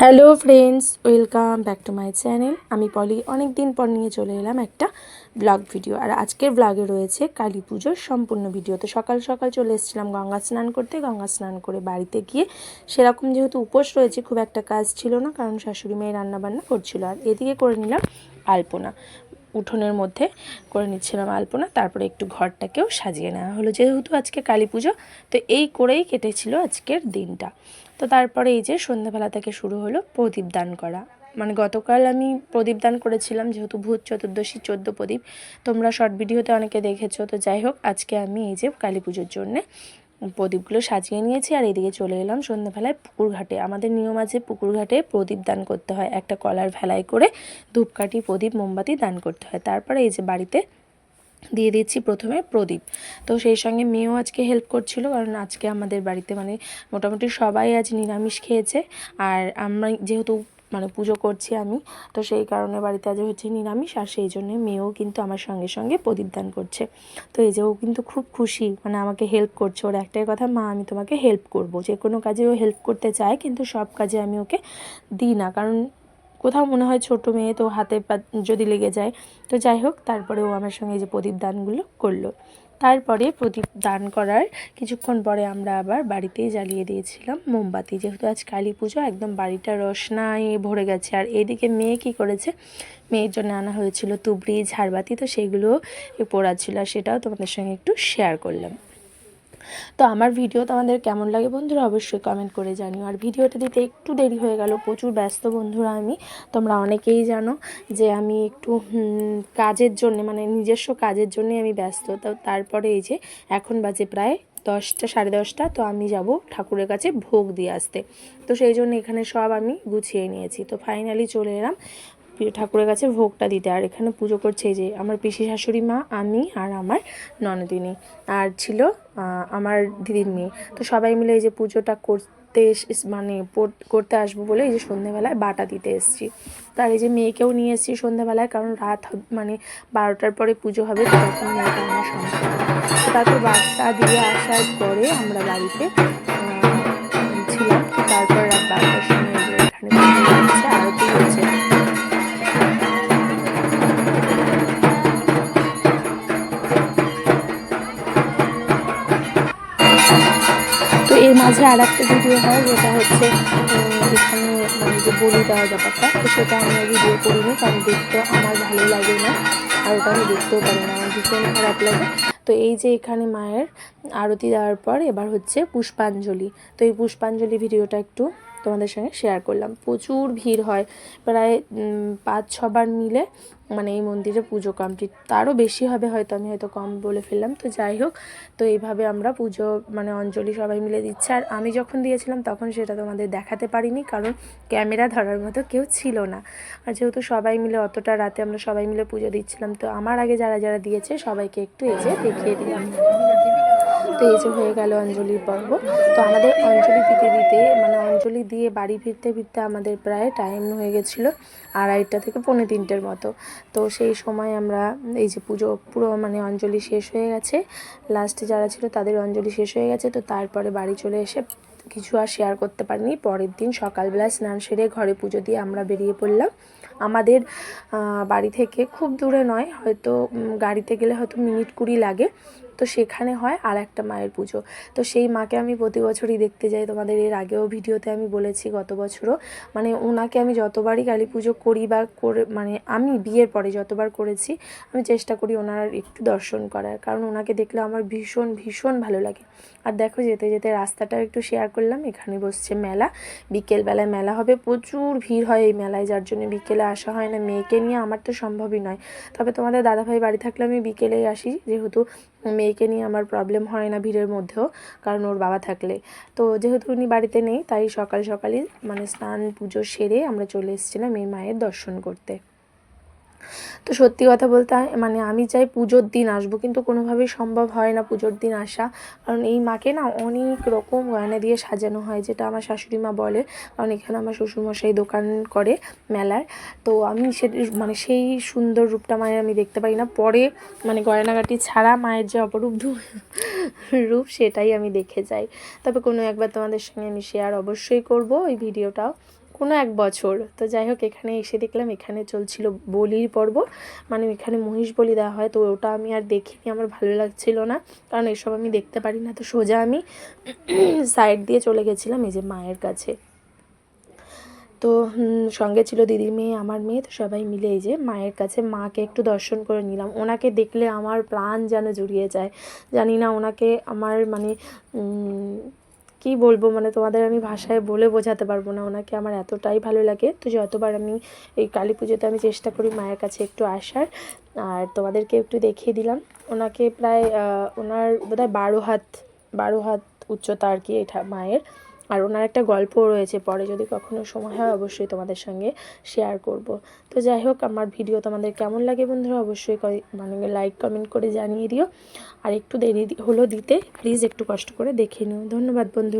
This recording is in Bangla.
Hello friends welcome back to my channel আমি পলি অনেক দিন পর নিয়ে চলে এলাম একটা ব্লগ ভিডিও আর আজকের ব্লগে রয়েছে কালী পুজোর সম্পূর্ণ ভিডিও তো সকাল সকাল চলে এসেছিলাম গঙ্গা স্নান করতে। গঙ্গা স্নান করে বাড়িতে গিয়ে সেরকম যেহেতু উপোস রয়েছে, খুব একটা কাজ ছিল না, কারণ শাশুড়ি মেয়ে রান্নাবান্না করছিল। আর এদিকে করে নিলাম আলপনা। উঠোনের মধ্যে করে নিচ্ছিলাম আলপনা, তারপরে একটু ঘরটাকেও সাজিয়ে নেওয়া হলো। যেহেতু আজকে কালী পুজো, তো এই করেই কেটেছিল আজকের দিনটা। তো তারপরে এই যে সন্ধ্যাবেলা থেকে শুরু হলো প্রদীপ দান করা। মানে গতকাল আমি প্রদীপ দান করেছিলাম, যেহেতু ভূত চতুর্দশী, চোদ্দ প্রদীপ। তোমরা শর্ট ভিডিওতে অনেকে দেখেছ, তো যাই হোক, আজকে আমি এই যে কালী পুজোর জন্যে প্রদীপগুলো সাজিয়ে নিয়েছি আর এদিকে চলে এলাম সন্ধ্যাবেলায় পুকুর ঘাটে আমাদের নিয়ম আছে পুকুর ঘাটে প্রদীপ দান করতে হয়। একটা কলার ভেলায় করে ধূপকাঠি, প্রদীপ, মোমবাতি দান করতে হয়। তারপরে এই যে বাড়িতে দিয়ে দিচ্ছি প্রথমে প্রদীপ। তো সেই সঙ্গে মেয়েও আজকে হেল্প করছিল কারণ আজকে আমাদের বাড়িতে মানে মোটামুটি সবাই আজ নিরামিষ খেয়েছে। আর আমরা যেহেতু মানে পুজো করছি আমি। তো সেই কারণে বাড়িতে আজ হচ্ছে নিরামিষ, আর সেই জন্যে মেয়েও কিন্তু আমার সঙ্গে সঙ্গে প্রদীপ দান করছে। তো এই যে ও কিন্তু খুব খুশি মানে আমাকে হেল্প করছে। ওর একটাই কথা, মা, আমি তোমাকে হেল্প করব। যে কোনো কাজে ও হেল্প করতে চায়, কিন্তু সব কাজে আমি ওকে দিই না। কারণ কোথাও মনে হয় ছোট মেয়ে, তো হাতে যদি লেগে যায়। তো যাই হোক, তারপরে ও আমার সঙ্গে এই যে প্রদীপ দানগুলো করল। তারপরে প্রদীপ দান করার কিছুক্ষণ পরে আমরা আবার বাড়িতেই জ্বালিয়ে দিয়েছিলাম মোমবাতি। যেহেতু আজ কালী পুজো, একদম বাড়িটা রসনায় ভরে গেছে। আর এদিকে মেয়ে কি করেছে? মেয়ের জন্য আনা হয়েছিল তুবড়ি, ঝাড়বাতি, তো সেগুলো পোড়াচ্ছিল আর সেটাও তোমাদের সঙ্গে একটু শেয়ার করলাম। তো আমার ভিডিও তোমাদের কেমন লাগে বন্ধুরা অবশ্যই কমেন্ট করে জানিও। আর ভিডিওটা দিতে একটু দেরি হয়ে গেল, প্রচুর ব্যস্ত বন্ধুরা আমি। তোমরা অনেকেই জানো যে আমি একটু কাজের জন্য মানে নিজস্ব কাজের জন্যে আমি ব্যস্ত। তো তারপরে এই যে এখন বাজে প্রায় দশটা, সাড়ে দশটা, তো আমি যাব ঠাকুরের কাছে ভোগ দিয়ে আসতে। তো সেই জন্য এখানে সব আমি গুছিয়ে নিয়েছি। তো ফাইনালি চলে এলাম। ঠাকুরের কাছে ভোগটা দিতে। আর এখানে পুজো করছে যে আমার পিসি শাশুড়ি মা, আমি আর আমার ননদিনী। আর ছিল আমার দিদির মেয়ে। তো সবাই মিলে এই যে পুজোটা করতে মানে করতে আসব বলে এই যে সন্ধ্যেবেলায় বাটা দিতে এসেছি। তার এই যে মেয়েকেও নিয়ে এসেছি সন্ধ্যেবেলায় কারণ রাত মানে বারোটার পরে পুজো হবে তখন আমার সঙ্গে তো তারপর বাটা দিয়ে আসার পরে আমরা বাড়িতে ছিলাম। তারপর রাত বারোটার মাঝে আর একটা ভিডিও হয়, যেটা হচ্ছে এখানে মানে যে বলি দেওয়ার ব্যাপারটা, তো সেটা আমরা ভিডিও করিনি, কারণ দেখতে আমার ভালো লাগে না, আর ওটা আমি দেখতেও পারি না, আমার ভীষণ খারাপ লাগে। তো এই যে এখানে মায়ের আরতি দেওয়ার পর এবার হচ্ছে পুষ্পাঞ্জলি। তো এই পুষ্পাঞ্জলি ভিডিওটা একটু তোমাদের সঙ্গে শেয়ার করলাম। প্রচুর ভিড় হয়। প্রায় পাঁচ, ছবার মিলে মানে এই মন্দিরে পুজো কমপ্লিট তারও বেশি হবে হয়তো, আমি হয়তো কম বলে ফেললাম। তো যাই হোক, তো এইভাবে আমরা পুজো মানে অঞ্জলি সবাই মিলে দিচ্ছে। আর আমি যখন দিয়েছিলাম, তখন সেটা তোমাদের দেখাতে পারিনি, কারণ ক্যামেরা ধরার মতো কেউ ছিল না। আর যেহেতু সবাই মিলে, অতটা রাতে আমরা সবাই মিলে পুজো দিচ্ছিলাম, তো আমার আগে যারা যারা দিয়েছে, সবাইকে একটু এসে দেখিয়ে দিলাম। তো এই যে হয়ে গেল অঞ্জলির পর্ব। তো আমাদের অঞ্জলি দিতে দিতে মানে অঞ্জলি দিয়ে বাড়ি ফিরতে ফিরতে আমাদের প্রায় টাইম হয়ে গেছিল আড়াইটা থেকে পৌনে তিনটের মতো। তো সেই সময় আমরা এই যে পুজো, পুরো মানে অঞ্জলি শেষ হয়ে গেছে। লাস্টে যারা ছিল তাদের অঞ্জলি শেষ হয়ে গেছে। তো তারপরে বাড়ি চলে এসে কিছু আর শেয়ার করতে পারিনি। পরের দিন সকালবেলা স্নান সেরে ঘরে পুজো দিয়ে আমরা বেরিয়ে পড়লাম। আমাদের বাড়ি থেকে খুব দূরে নয়, হয়তো গাড়িতে গেলে হয়তো মিনিট কুড়ি লাগে। তো সেখানে হয় আর একটা মায়ের পুজো। তো সেই মাকে আমি প্রতি বছরই দেখতে যাই। তোমাদের এর আগেও ভিডিওতে আমি বলেছি গত বছরও। মানে ওনাকে আমি যতবারই কালী পুজো করি বা করে মানে আমি বিয়ের পরে যতবার করেছি, আমি চেষ্টা করি ওনার একটু দর্শন করার। কারণ ওনাকে দেখলে আমার ভীষণ ভীষণ ভালো লাগে। আর দেখো যেতে যেতে রাস্তাটাও একটু শেয়ার করলাম। এখানে বসছে মেলা। বিকেলবেলায় মেলা হবে। প্রচুর ভিড় হয় এই মেলায়। যার জন্য বিকেলে আসা হয় না। মেয়েকে নিয়ে আমার তো সম্ভবই নয়। তবে তোমাদের দাদাভাই বাড়ি থাকলে আমি বিকেলেই আসি। যেহেতু মেয়েকে নিয়ে আমার প্রবলেম হয় না ভিড়ের মধ্যেও, কারণ ওর বাবা থাকলে। তো যেহেতু উনি বাড়িতে নেই, তাই সকাল সকালই মানে স্নান, পুজো সেরে আমরা চলে এসেছিলাম এই মায়ের দর্শন করতে। তো সত্যি কথা বলতে মানে আমি চাই পুজোর দিন আসব, কিন্তু কোনোভাবেই সম্ভব হয় না পুজোর দিন আসা। কারণ এই মাকে না অনেক রকম গয়না দিয়ে সাজানো হয়, যেটা আমার শাশুড়ি মা বলে। কারণ এখানে আমার শ্বশুরমশাই দোকান করে মেলার। তো আমি সে মানে সেই সুন্দর রূপটা মায়ের আমি দেখতে পারি না। পরে মানে গয়নাগাটি ছাড়া মায়ের যে অপরূপ রূপ সেটাই আমি দেখে যাই। তবে কোনো একবার তোমাদের সঙ্গে আমি শেয়ার অবশ্যই করব ওই ভিডিওটাও। কোনো এক বছর। তো যাই হোক, এখানে এসে দেখলাম এখানে চলছিল বলির পর্ব। মানে এখানে মহিষ বলি দেওয়া হয়। তো ওটা আমি আর দেখিনি, আমার ভালো লাগছিল না। কারণ এসব আমি দেখতে পারি না। তো সোজা আমি সাইড দিয়ে চলে গেছিলাম এই যে মায়ের কাছে। তো সঙ্গে ছিল দিদির মেয়ে, আমার মেয়ে। তো সবাই মিলে এই যে মায়ের কাছে মাকে একটু দর্শন করে নিলাম। ওনাকে দেখলে আমার প্রাণ যেন জুড়িয়ে যায়। জানি না, ওনাকে আমার মানে কি বলব? মানে তোমাদের আমি ভাষায় বলে বোঝাতে পারব না। ওনাকে আমার এতটাই ভালো লাগে। তো যতবার আমি এই কালী পুজোতে আমি চেষ্টা করি মায়ের কাছে একটু আসার, আর তোমাদেরকে একটু দেখিয়ে দিলাম। ওনাকে প্রায় ওনার বোধহয় বারো হাত বারো হাত উচ্চতা আর কি এটা মায়ের। আর ওনার একটা গল্পও রয়েছে, পরে যদি কখনো সময় হয় অবশ্যই তোমাদের সঙ্গে শেয়ার করব। তো যাই হোক, আমার ভিডিও তোমাদের কেমন লাগে বন্ধুরা অবশ্যই মানে লাইক কমেন্ট করে জানিয়ে দিও। আর একটু দেরি হলো দিতে প্লিজ একটু কষ্ট করে দেখে নিও। ধন্যবাদ বন্ধু।